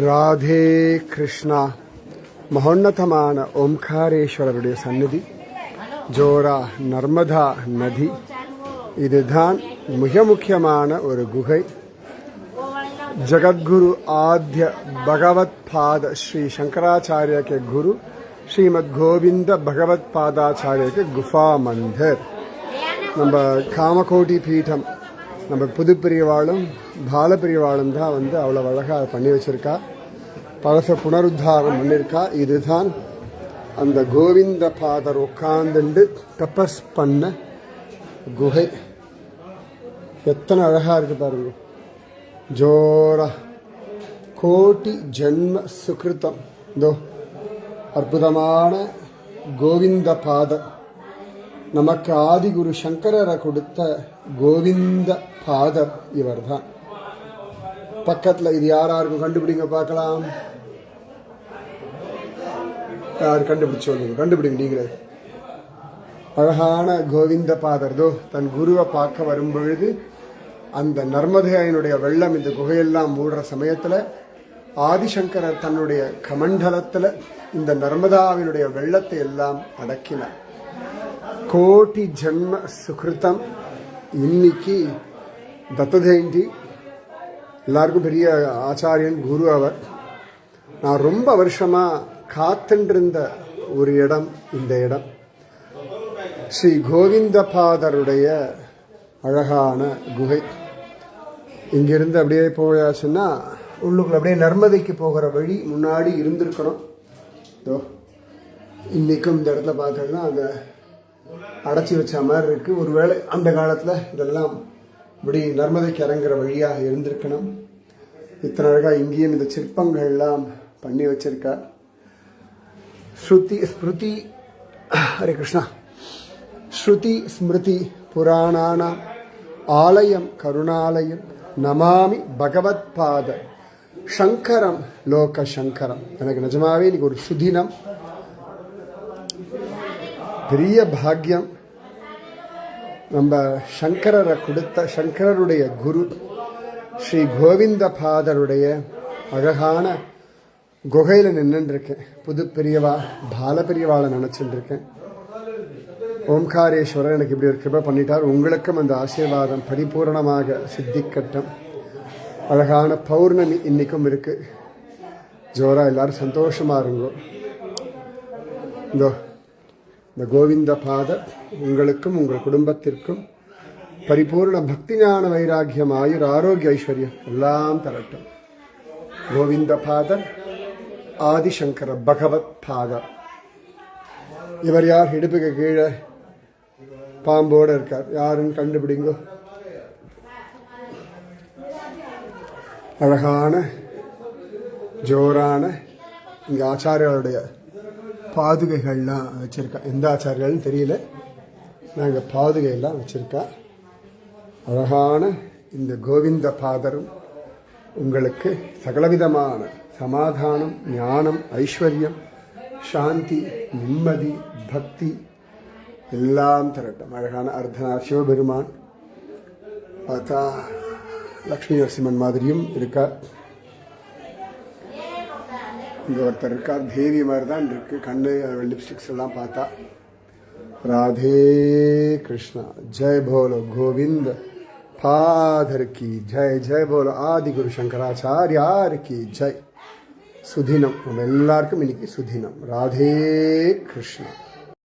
ராதே கிருஷ்ணா. மகோன்னதமான ஓம்காரேஸ்வரருடைய சந்நிதி. ஜோரா நர்மதா நதி. இதுதான் மிக முக்கியமான ஒரு குகை. ஜகத்குரு ஆத்ய பகவத் பாத ஸ்ரீ சங்கராச்சாரியக்கு குரு ஸ்ரீமத் கோவிந்த பகவத் பாதாச்சாரியக்கு குஃபா மந்தர். நம்ம காமகோட்டி பீட்டம் நம்ம புதுப்பிரிவாளும் பாலபிரிவாளன் தான் வந்து அவ்வளோ அழகாக பண்ணி வச்சுருக்கா. பழச புனருத்தாரம் பண்ணியிருக்கா இதுதான் அந்த கோவிந்த பாதர் உட்கார்ந்துண்டு தபஸ் பண்ண குகை. எத்தனை அழகாக இருக்கு பாருங்க. ஜோரா. கோட்டி ஜென்ம சுகிருத்தம். இதோ அற்புதமான கோவிந்த பாதர். நமக்கு ஆதிகுரு சங்கரரை கொடுத்த கோவிந்த பாதர் இவர்தான். பக்கத்தில் இது யார் இருக்கும் கண்டுபிடிங்க பார்க்கலாம். யார் கண்டுபிடிச்சு சொல்லுங்க? கண்டுபிடிங்க நீங்களே. அழகான கோவிந்த பாதர்தோ தன் குருவை பார்க்க வரும்பொழுது அந்த நர்மதையனுடைய வெள்ளம் இந்த குகையெல்லாம் மூடுற சமயத்தில் ஆதிசங்கரர் தன்னுடைய கமண்டலத்தில் இந்த நர்மதாவினுடைய வெள்ளத்தை எல்லாம் அடக்கினார். கோட்டி ஜென்ம சுகிருத்தம். இன்னைக்கு தத்த ஜெயந்தி எல்லாருக்கும் பெரிய ஆச்சாரியன் குரு அவர். நான் ரொம்ப வருஷமாக காத்துருந்த ஒரு இடம் இந்த இடம். ஸ்ரீ கோவிந்தபாதருடைய அழகான குகை. இங்கிருந்து அப்படியே போயாச்சுன்னா உள்ளுக்குள்ள அப்படியே நர்மதைக்கு போகிற வழி முன்னாடி இருந்திருக்கணும். இதோ இன்றைக்கும் இந்த இடத்துல பார்த்தோம்னா அங்கே அடைச்சி வச்ச மாதிரி இருக்குது ஒருவேளை அந்த காலத்தில் இதெல்லாம் இப்படி நர்மதைக்கு இறங்குற வழியாக இருந்திருக்கணும் இத்தனை அழகா இங்கேயும் இந்த சிற்பங்கள்லாம் பண்ணி வச்சிருக்கா. ஸ்ருதி ஸ்மிருதி ஹரே கிருஷ்ணா. ஸ்ருதி ஸ்மிருதி புராணானாம் ஆலயம் கருணாலயம் நமாமி பகவத் பாத சங்கரம் லோக சங்கரம். எனக்கு நிஜமாவே இன்னைக்கு ஒரு சுதினம். பெரிய பாக்கியம். நம்ம சங்கரரை கொடுத்த சங்கரருடைய குரு ஸ்ரீ கோவிந்த பாதருடைய அழகான குகையில் நின்றுருக்கேன் புது பெரியவா பால பெரியவாளை நினச்சிட்டு ஓம்காரேஸ்வரர் எனக்கு இப்படி ஒரு கிருபை பண்ணிட்டார். உங்களுக்கும் அந்த ஆசீர்வாதம் பரிபூரணமாக சித்திக்கட்டும். அழகான பௌர்ணமி இன்னைக்கும் இருக்குது ஜோரா எல்லாரும் சந்தோஷமாக இருங்கோ. இந்தோ இந்த கோவிந்த பாதர் உங்களுக்கும் உங்கள் குடும்பத்திற்கும் பரிபூர்ண பக்தி ஞான வைராக்கியம் ஆயுர் ஆரோக்கிய ஐஸ்வர்யம் எல்லாம் தரட்டும். கோவிந்த பாதர் ஆதிசங்கர பகவத் பாதர் இவர் யார்? இடுப்புக்கு கீழே பாம்போடு இருக்கார். யாருன்னு கண்டுபிடிங்கோ. அழகான ஜோரான இங்கே ஆச்சாரியாருடைய பாதுகைகள்லாம் வச்சுருக்கா. எந்த ஆச்சாரியாலும் தெரியல. நாங்கள் பாதுகையெல்லாம் வச்சுருக்கா. அழகான இந்த கோவிந்த பாதரும் உங்களுக்கு சகலவிதமான சமாதானம் ஞானம் ஐஸ்வர்யம் சாந்தி நிம்மதி பக்தி எல்லாம் தரட்டும். அழகான அர்த்தனா சிவபெருமான். பார்த்தா லக்ஷ்மி நரசிம்மன் மாதிரியும் இருக்கா. இங்கே ஒருத்தர் இருக்கார் தேவி மாதிரி தான் இருக்கு. கண்ணு லிப்ஸ்டிக்ஸ் எல்லாம் பார்த்தா. ராதே கிருஷ்ணா ஜெய் போலோ கோவிந்த் பாதர் கி ஜெய் ஜெய் போலோ ஆதி குரு சங்கராச்சாரியார் கி ஜெய். சுதினம் நம்ம எல்லாருக்கும் இன்னைக்கு சுதினம். ராதே கிருஷ்ணா.